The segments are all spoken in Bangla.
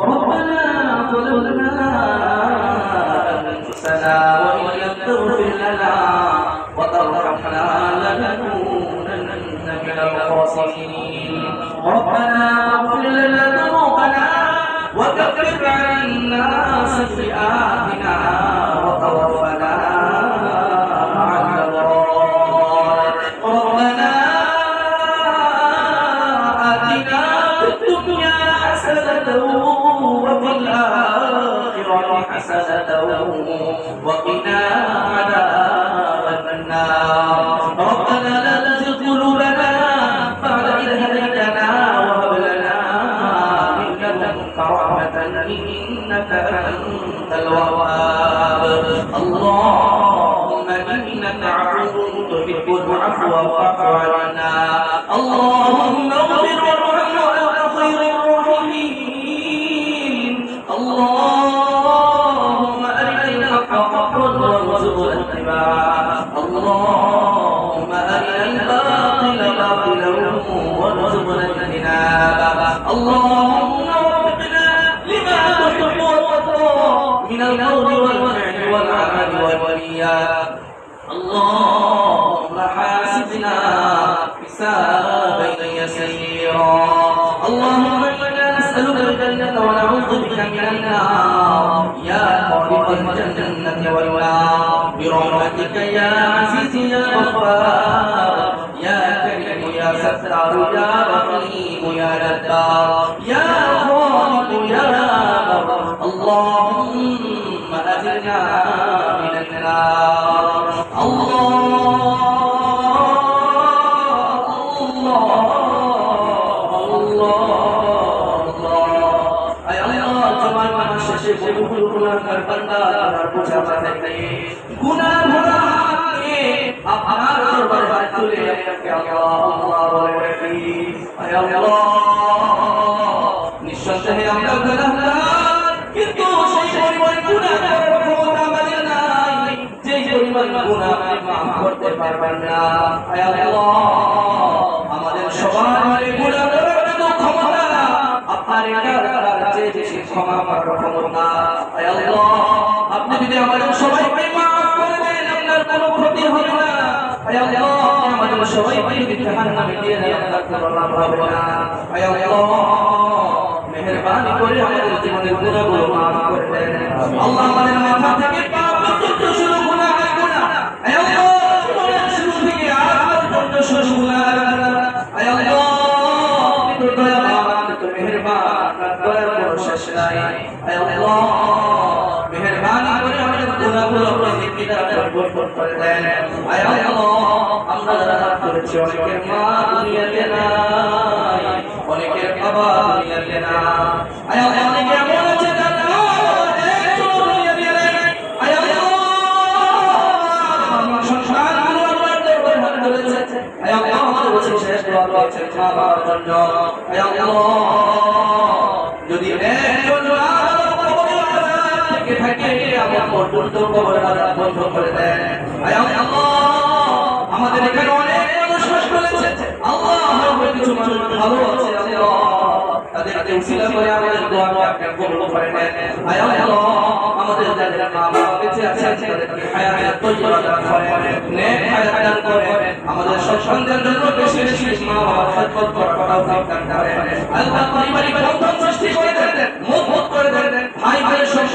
ربنا ظلمنا أنفسنا وإن لم تغفر لنا وترحمنا لنكونن من الخاسرين. ربنا اغفر لنا ذنوبنا وكفر عنا سيئاتنا. وقنا عذاب النار. ربنا لا تزغ قلوبنا بعد إذ هديتنا وهب لنا من لدنك رحمة إنك أنت الوهاب. اللهم إنك عفو تحب العفو فاعف عنا القول والفعل والعمل والنيات اللهم حاسبنا حسابا يسيرا. اللهم إنا نسألك الجنة ونعوذ بك من النار. يا خالق الجنة والنار. برحمتك يا عزيز يا غفار. يا كريم يا ستار يا رحيم يا جبار يا خالق يا بر اللهم اجرنا من النار الله الله الله আয় আল্লাহ তোমার নাম শেষে বহু গুনাহগার বান্দা আর বোঝা মাথায় নিয়ে গুনাহ ভরা নিয়ে আপনার দরবারে হাত তুলে আপনাকে আল্লাহ আল্লাহ বলে রাখি আয় আল্লাহ পরিমাণ আপনি মাফ করতে পারবেন না। আমাদের সবার গুনাহ ক্ষমতা আপনার ক্ষমা করার ক্ষমতা। আপনি যদি আমাদের সবাইকে মাফ করে দেন, আপনার কোনো ক্ষতি হবে না। আমাদের সবাইকে যদি জাহান্নামে দিয়ে দেন আপনার কোনো লাভ হবে না। আয় করে আমাদের জীবনের গুনাহগুলো মাফ করে দেন। আল্লাহ আমাদের মাথা থেকে পা করে দেন আয় আমরা যারা হাত করেছি অনেকের মা দুনিয়াতে নাই অনেকের বাবা দুনিয়াতে না যারা একজন আল্লাহ আমার সন্তানগুলো আপনার আমাদের দোয়া আপনি কবুল করে নেন আয় আল্লাহ আমাদের যাদের মা বাবা বেঁচে আছে তাদেরকে হায়াত তৈয়বা দান করেন নেক হায়াত দান করেন আমাদের সন্তানদের জন্য বেশি বেশি মা বাবা খেদমত করার কথা সৃষ্টি করে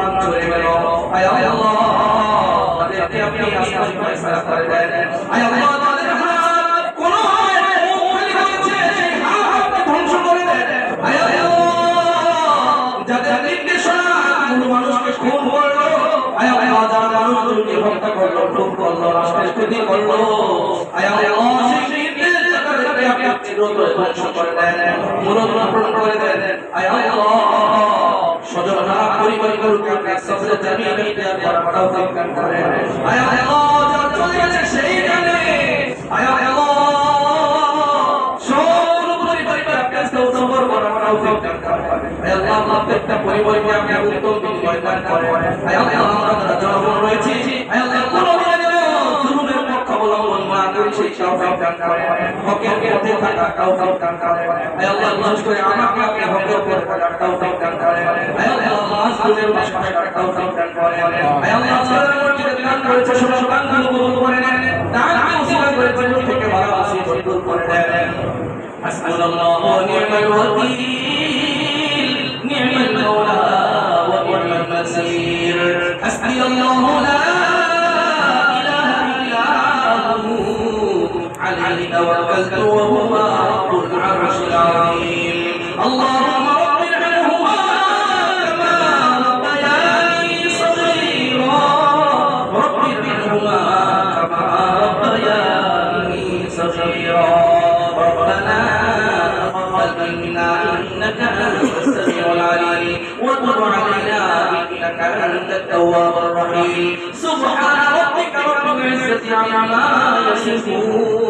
প্রাণ চলে গেল আয় আল্লাহ তাদেরকে করে দেন আয় সজনা পরিবার করুক আপনারা তৌফিক দান করেন আয় আল্লাহ যা চলে গেছে সেই জানে আয় আল্লাহ সব পরিবার আপনি সবর করার তৌফিক করেন আয় তৌফিক দান করেন হকের পথে থাকা তৌফিক দান করেন আয় আল্লাহ বিশেষ করে আমাকে আপনি হকের পথে থাকার তৌফিক দান করেন আয় আল্লাহ মাজলুমের পাশে থাকার তৌফিক দান করেন আয় আল্লাহ সালাম মসজিদে দান করেছে সব দানগুলো কবুল করে নেন দান উসিলা করে জীবন থেকে ভালো আসি দূর করে দেন হাসবুনাল্লাহ ওয়া নি'মাল ওয়াকিল توكلت وهو رب العرش العظيم. اللهم رب ارحمهما كما ربياني صغيرا. ربنا تقبل منا إنك أنت السميع العليم. وتب علينا إنك أنت التواب الرحيم. سبحان ربك رب العزة عما يصفون.